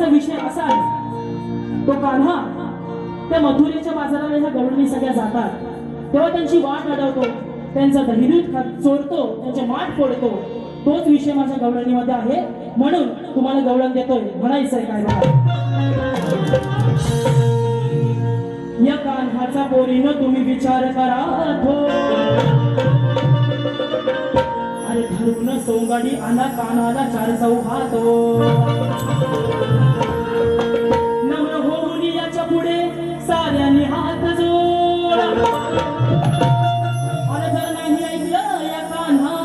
चर्चेचा विषय असा आहे. तो कान्हा त्या मधुरेच्या बाजाराला ह्या गरुडणी सगळ्या जातात. तेव्हा त्यांची वाट अडवतो त्यांचा दहिरी चोरतो त्यांचे माठ फोडतो. तोच विषय माझ्या गवळणीमध्ये आहे. म्हणून तुम्हाला गवळण देतोय. म्हणायचंय काय बघा या कान्हाचा बोरीनं तुम्ही विचार करा थो अरे धरून सोंगाडी आला कानाला चार चौहातो नम्र होऊन याच्यापुढे साऱ्याने हात जोड. अरे जर नाही ऐकलं या कान्हा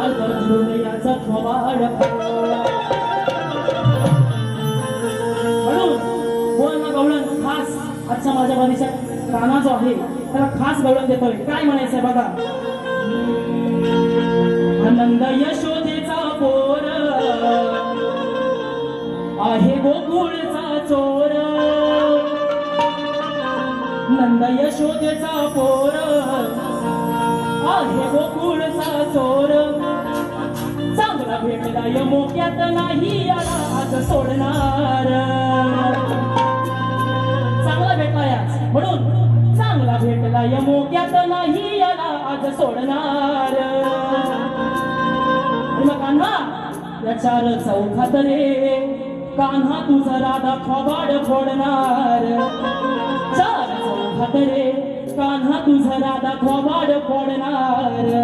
अरे धरून याचा थोबाड. म्हणून बोल ना गवळण खास आजच्या माझ्या बरीच्या काना जो आहे त्याला खास गौरव देतोय. काय म्हणायचंय बघा? आनंद यशोदेचा पोर. आहे गोकुळचा चोर. नंद यशोदेचा पोर. आहे गोकुळचा चोर. चांगला भेटला य मोक्यात नाही याला आज सोडणार. चांगला भेटला या म्हणून भेटला या मोक्यात नाही याला आज सोडणार. मग कान्हा या चार चौखात रे. कान्हा तुझा राधा थोबाड फोडणार. चार चौखात रे. कान्हा तुझा राधा खबाड फोडणार.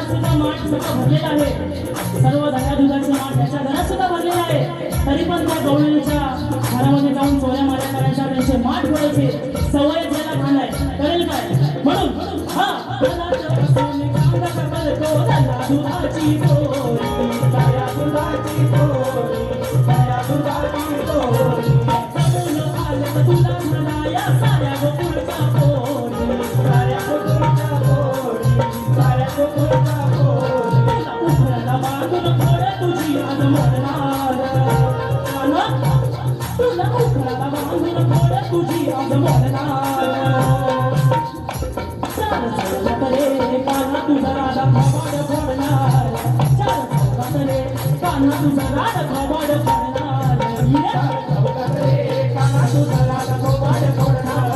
भरलेला आहे. सर्व धागा दुधाचे माठ याच्या घरात सुद्धा भरलेला आहे. तरी पण त्या घरामध्ये जाऊन चोऱ्या माऱ्या करायच्या त्यांचे माठ सवय ज्याला घालाय करेल काय? म्हणून हा दुधाची तोरी दुधाची तोरी दुधाची तुझा राधा खबाड फोडणार चाल चौघात रे कान्हा तुझा